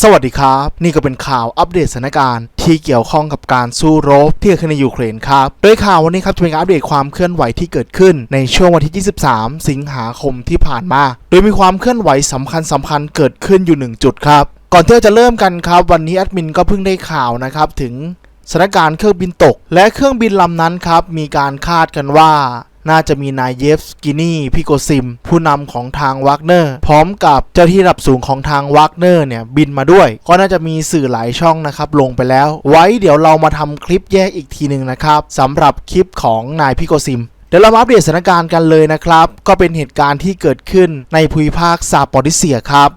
สวัสดีครับ นี่ก็เป็นข่าวอัปเดตสถานการณ์ที่เกี่ยวข้องกับการสู้รบที่เกิดขึ้นในยูเครนครับ โดยข่าววันนี้ครับจะเป็นการอัปเดตความเคลื่อนไหวที่เกิดขึ้นในช่วงวันที่ 23 สิงหาคมที่ผ่านมา โดยมีความเคลื่อนไหวสำคัญสำคัญเกิดขึ้นอยู่หนึ่งจุดครับ ก่อนที่เราจะเริ่มกันครับ วันนี้แอดมินก็เพิ่งได้ข่าวนะครับถึงสถานการณ์เครื่องบินตก และเครื่องบินลำนั้นครับมีการคาดกันว่า น่าจะมีนายเยฟสกินีพิโกซิม ผู้นำของทางวักเนอร์ พร้อมกับเจ้าที่ระดับสูงของทางวักเนอร์เนี่ยบินมาด้วย ก็น่าจะมีสื่อหลายช่องนะครับลงไปแล้ว ไว้เดี๋ยวเรามาทำคลิปแยกอีกทีหนึ่งนะครับสำหรับคลิปของนายพิโกซิมเดี๋ยวเรามาอัปเดตสถานการณ์กันเลยนะครับ ก็เป็นเหตุการณ์ที่เกิดขึ้นในภูมิภาคซาปอริเซียครับ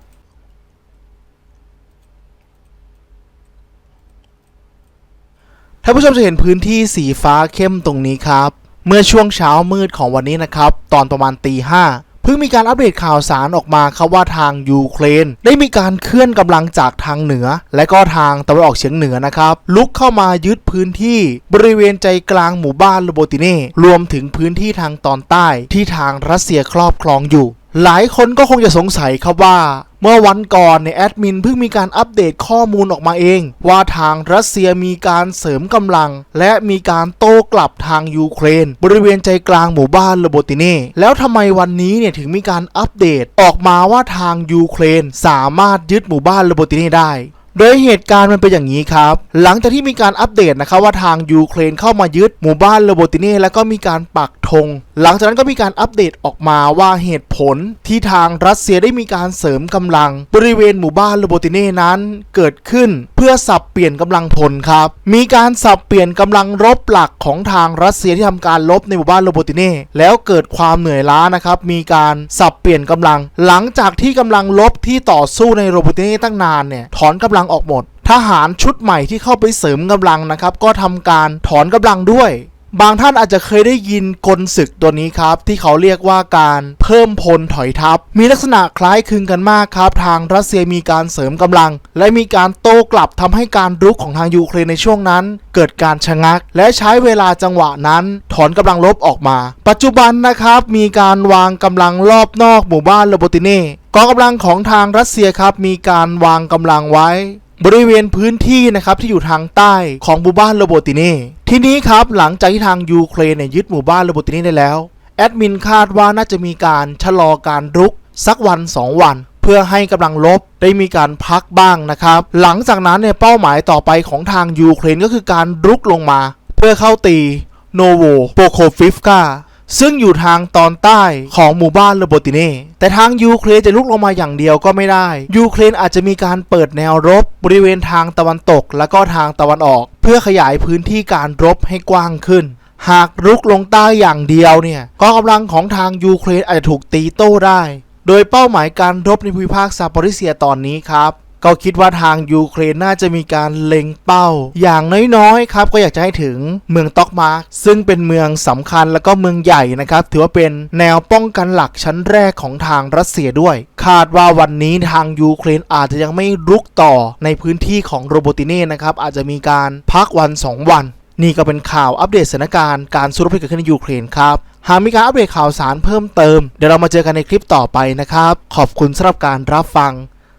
ท่านผู้ชมจะเห็นพื้นที่สีฟ้าเข้มตรงนี้ครับ เมื่อช่วงเช้ามืดของวันนี้นะครับ ตอนประมาณตีห้าเพิ่งมีการอัปเดตข่าวสารออกมาครับว่าทางยูเครน ได้มีการเคลื่อนกำลังจากทางเหนือ และก็ทางตะวันออกเฉียงเหนือนะครับ ลุกเข้ามายึดพื้นที่บริเวณใจกลางหมู่บ้านโลโบติเน่รวมถึงพื้นที่ทางตอนใต้ที่ทางรัสเซียครอบครองอยู่ หลายคนก็คงจะสงสัยครับว่า เมื่อวันก่อนเนี่ยแอดมินเพิ่งมีการอัปเดตข้อมูลออกมาเอง ว่าทางรัสเซียมีการเสริมกำลัง และมีการโต้กลับทางยูเครน บริเวณใจกลางหมู่บ้านโลโบติเน่แล้วทำไมวันนี้เนี่ยถึงมีการอัปเดตออกมาว่าทางยูเครนสามารถยึดหมู่บ้านโลโบติเน่ได้ โดยเหตุการณ์มันเป็นอย่างนี้ครับ หลังจากที่มีการอัปเดตนะครับว่าทางยูเครนเข้ามายึดหมู่บ้านโลโบติเน่แล้วก็มีการปักธงหลังจากนั้นก็มีการอัปเดตออกมาว่าเหตุผลที่ทางรัสเซียได้มีการเสริมกำลัง บริเวณหมู่บ้านโลโบติเน่นั้นเกิดขึ้นเพื่อสับเปลี่ยนกำลังพลครับ มีการสับเปลี่ยนกำลังรบหลักของทางรัสเซียที่ทำการลบในหมู่บ้านโลโบติเน่แล้วเกิดความเหนื่อยล้านะครับมีการสับเปลี่ยนกำลัง หลังจากที่กำลังลบที่ต่อสู้ในโลโบติเน่ตั้งนานเนี่ยถอนกำลังออกหมด ทหารชุดใหม่ที่เข้าไปเสริมกำลังนะครับ ก็ทำการถอนกำลังด้วย บางท่านอาจจะเคยได้ยินกลศึกตัวนี้ครับ ที่เขาเรียกว่าการเพิ่มพลถอยทัพ มีลักษณะคล้ายคลึงกันมากครับ ทางรัสเซียมีการเสริมกำลัง และมีการโต้กลับทำให้การรุกของทางยูเครนในช่วงนั้น เกิดการชะงัก และใช้เวลาจังหวะนั้น ถอนกำลังลบออกมา ปัจจุบันนะครับมีการวางกำลังรอบนอกหมู่บ้านโลโบติเน่ องกำลังของทางรัสเซียครับมีการวางกำลังไว้ บริเวณพื้นที่นะครับที่อยู่ทางใต้ของหมู่บ้านโลโบติเน่ทีนี้ครับหลังจากที่ทางยูเครนเนี่ยยึดหมู่บ้านโลโบติเน่ได้แล้วแอดมินคาดว่าน่าจะมีการชะลอการรุกสักวัน 2 วัน เพื่อให้กำลังลบได้มีการพักบ้างนะครับ หลังจากนั้นเนี่ยเป้าหมายต่อไปของทางยูเครนก็คือการรุกลงมา เพื่อเข้าตีโนโวโปโคฟิฟกา ซึ่งอยู่ทางตอนใต้ของหมู่บ้านโลโบติเน่ แต่ทางยูเครนจะลุกลงมาอย่างเดียวก็ไม่ได้ ยูเครนอาจจะมีการเปิดแนวรบบริเวณทางตะวันตกและก็ทางตะวันออก เพื่อขยายพื้นที่การรบให้กว้างขึ้น หากรุกลงใต้อย่างเดียวเนี่ยกองกำลังของทางยูเครนอาจจะถูกตีโต้ได้ โดยเป้าหมายการรบในภูมิภาคซาปอริเซียตอนนี้ครับ ก็คิดว่าทางยูเครนน่าจะมีการเล็งเป้า อย่างน้อยๆครับก็อยากจะให้ถึงเมืองต็อกมาร์กซึ่งเป็นเมืองสำคัญแล้วก็เมืองใหญ่นะครับ ถือว่าเป็นแนวป้องกันหลักชั้นแรกของทางรัสเซียด้วย คาดว่าวันนี้ทางยูเครนอาจจะยังไม่รุกต่อในพื้นที่ของโรโบติเน่นะครับอาจจะมีการพักวัน 2 วัน นี่ก็เป็นข่าวอัปเดตสถานการณ์การสู้รบที่เกิดขึ้นในยูเครนครับหากมีการอัปเดตข่าวสารเพิ่มเติม เดี๋ยวเรามาเจอกันในคลิปต่อไปนะครับ ขอบคุณสำหรับการรับฟัง